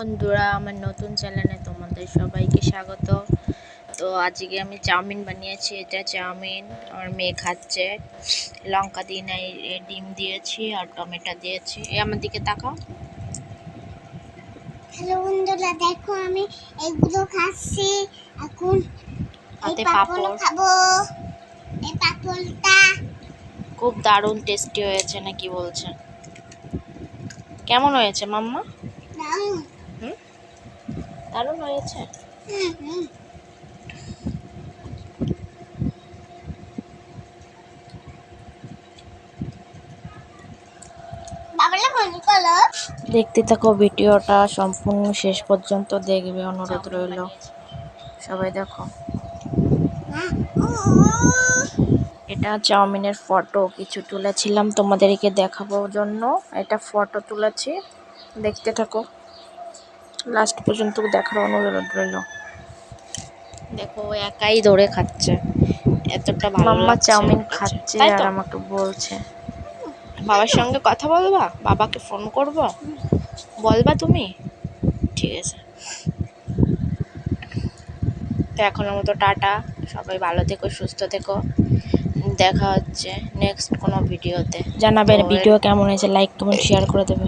বন্ধুরা আমার নতুন চ্যানেলে তোমাদের সবাইকে স্বাগত। তো আজকে আমি চাউমিন বানিয়েছি এটা চাউমিন। আমার মেয়ে খাচ্ছে। লঙ্কা দিয়ে নাই ডিম দিয়েছি আর টমেটো দিয়েছি। এ আমার দিকে তাকাও। হ্যালো বন্ধুরা দেখো আমি এগুলো খাচ্ছি। এখন হাতে পাপড় খাব। এই পাপড়টা। খুব দারুণ টেস্টি হয়েছে নাকি বলছে? কেমন হয়েছে মাম্মা? দাও দারুণ হয়েছে মনে করো দেখতে থাকো ভিডিওটা সম্পূর্ণ শেষ পর্যন্ত দেখবে অনুরোধ রইল। সবাই দেখো। এটা চাউমিনের ফটো কিছু তুলেছিলাম তোমাদেরকে দেখাবোর জন্য। এটা ফটো তুলেছি দেখতে থাকো। লাস্ট পর্যন্ত দেখার অনুরোধ রইল। দেখো একাই ধরে খাচ্ছে। এতটা ভালো মাম্মা চাউমিন খাচ্ছে আর আমাকে বলছে। বাবার সঙ্গে কথা বলবা? বাবাকে ফোন করব? বলবা তুমি? ঠিক আছে। তো এখনের মতো টাটা। সবাই ভালো থেকো সুস্থ থেকো। দেখা হচ্ছে নেক্সট কোনো ভিডিওতে জানাবেন ভিডিও কেমন হয়েছে লাইক কমেন্ট শেয়ার করে দেবে।